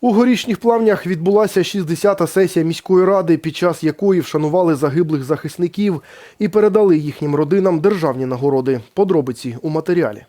У горішніх плавнях відбулася 60-та сесія міської ради, під час якої вшанували загиблих захисників і передали їхнім родинам державні нагороди. Подробиці у матеріалі.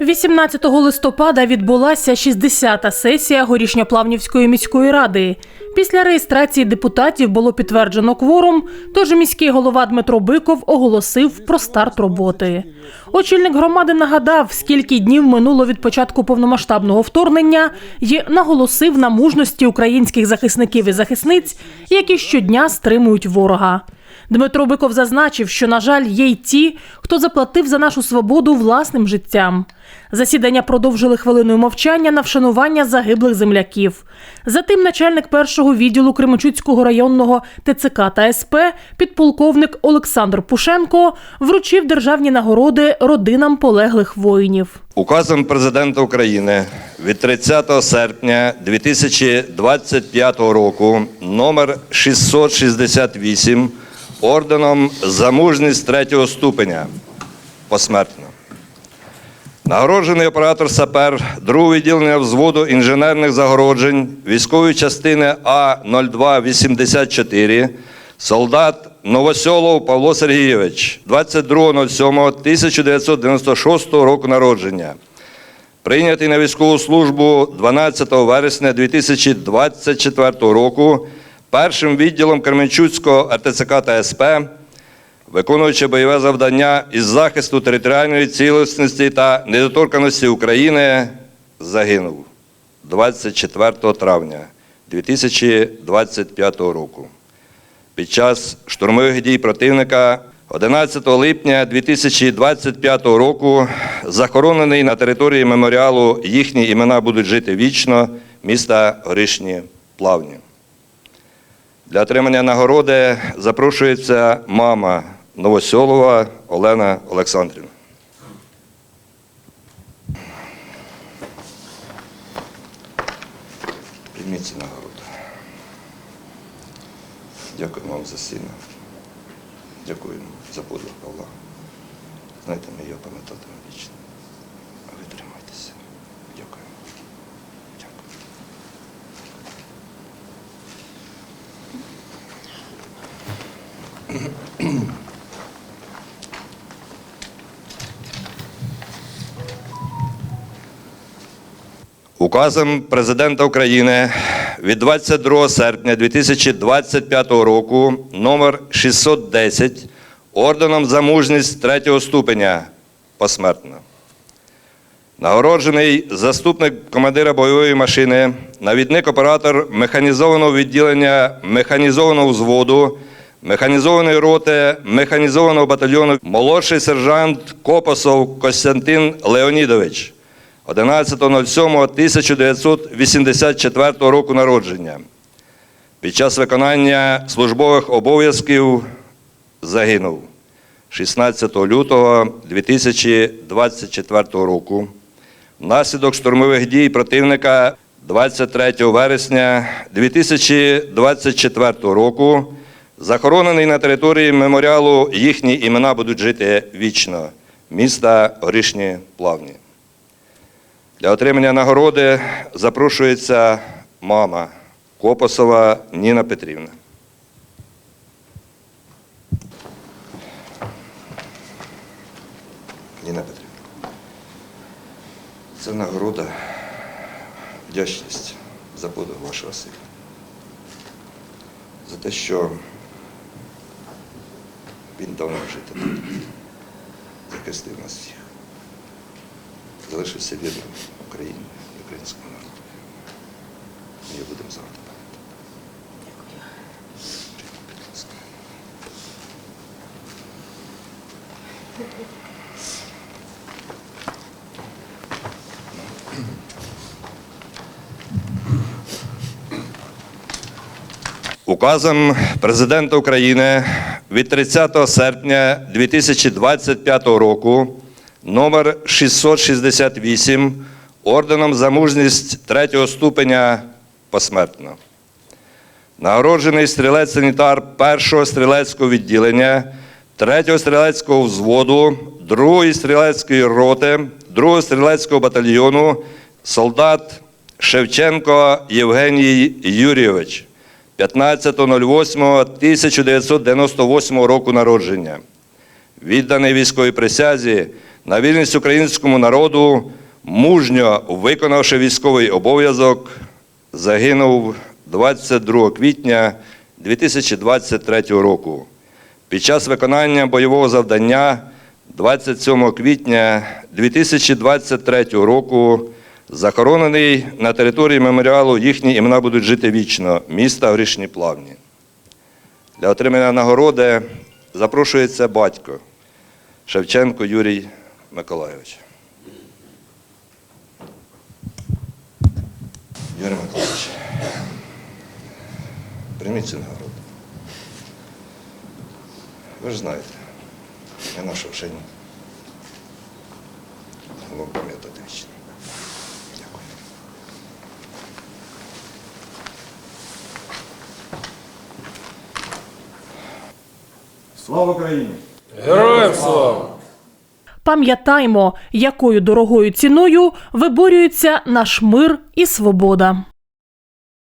18 листопада відбулася 60-та сесія Горішньоплавнівської міської ради. Після реєстрації депутатів було підтверджено кворум, тож міський голова Дмитро Биков оголосив про старт роботи. Очільник громади нагадав, скільки днів минуло від початку повномасштабного вторгнення і наголосив на мужності українських захисників і захисниць, які щодня стримують ворога. Дмитро Биков зазначив, що, на жаль, є й ті, хто заплатив за нашу свободу власним життям. Засідання продовжили хвилиною мовчання на вшанування загиблих земляків. Затим начальник першого відділу Кременчуцького районного ТЦК та СП, підполковник Олександр Пушенко, вручив державні нагороди родинам полеглих воїнів. Указом президента України від 30 серпня 2025 року номер 668 орденом за мужність третього ступеня посмертно. Нагороджений оператор САПЕР другого відділення взводу інженерних загороджень військової частини А0284 солдат Новосьолов Павло Сергійович 22.07.1996 року народження. Прийнятий на військову службу 12 вересня 2024 року першим відділом Кременчуцького РТЦК та СП, виконуючи бойове завдання із захисту територіальної цілісності та недоторканості України, загинув 24 травня 2025 року. Під час штурмових дій противника 11 липня 2025 року захоронений на території меморіалу їхні імена будуть жити вічно міста Горішні Плавні. Для отримання нагороди запрошується мама Новосьолова Олена Олександрівна. Прийміть цю нагороду. Дякую вам за сина. Дякую за подвиг Павла. Знаєте, ми його пам'ятатимемо вічно. А ви тримайтеся. Дякую. Дякую. Указом президента України від 22 серпня 2025 року номер 610 орденом за мужність третього ступеня посмертно. Нагороджений заступник командира бойової машини, навідник оператор механізованого відділення механізованого взводу, механізованої роти, механізованого батальйону, молодший сержант Копосов Костянтин Леонідович. 11.07.1984 року народження. Під час виконання службових обов'язків загинув 16 лютого 2024 року. Внаслідок штурмових дій противника 23 вересня 2024 року захоронений на території меморіалу їхні імена будуть жити вічно міста Горішні Плавні. Для отримання нагороди запрошується мама Копосова Ніна Петрівна. Ніна Петрівна. Це нагорода, вдячність за подвиг вашого сина. За те, що він дав нам жити захистив нас всіх залишився вірним Україні і українському народу. Ми його будемо завжди пам'ятати. Дякую. Указом президента України від 30 серпня 2025 року номер 668 орденом за мужність третього ступеня посмертно. Нагороджений стрілець-санітар першого стрілецького відділення, третього стрілецького взводу, другої стрілецької роти, другого стрілецького батальйону, солдат Шевченко Євгеній Юрійович, 15.08.1998 року народження. Відданий військовій присязі на вільність українському народу, мужньо виконавши військовий обов'язок, загинув 22 квітня 2023 року. Під час виконання бойового завдання 27 квітня 2023 року захоронений на території меморіалу їхні імена будуть жити вічно міста Грішні Плавні. Для отримання нагороди запрошується батько Шевченко Юрій Миколайович. Юрій Миколайович, прийміть цю нагороду. Ви ж знаєте, я наша вшені. Вам пам'ятати вічно. Дякую. Слава Україні! Героям слава! Пам'ятаймо, якою дорогою ціною виборюється наш мир і свобода.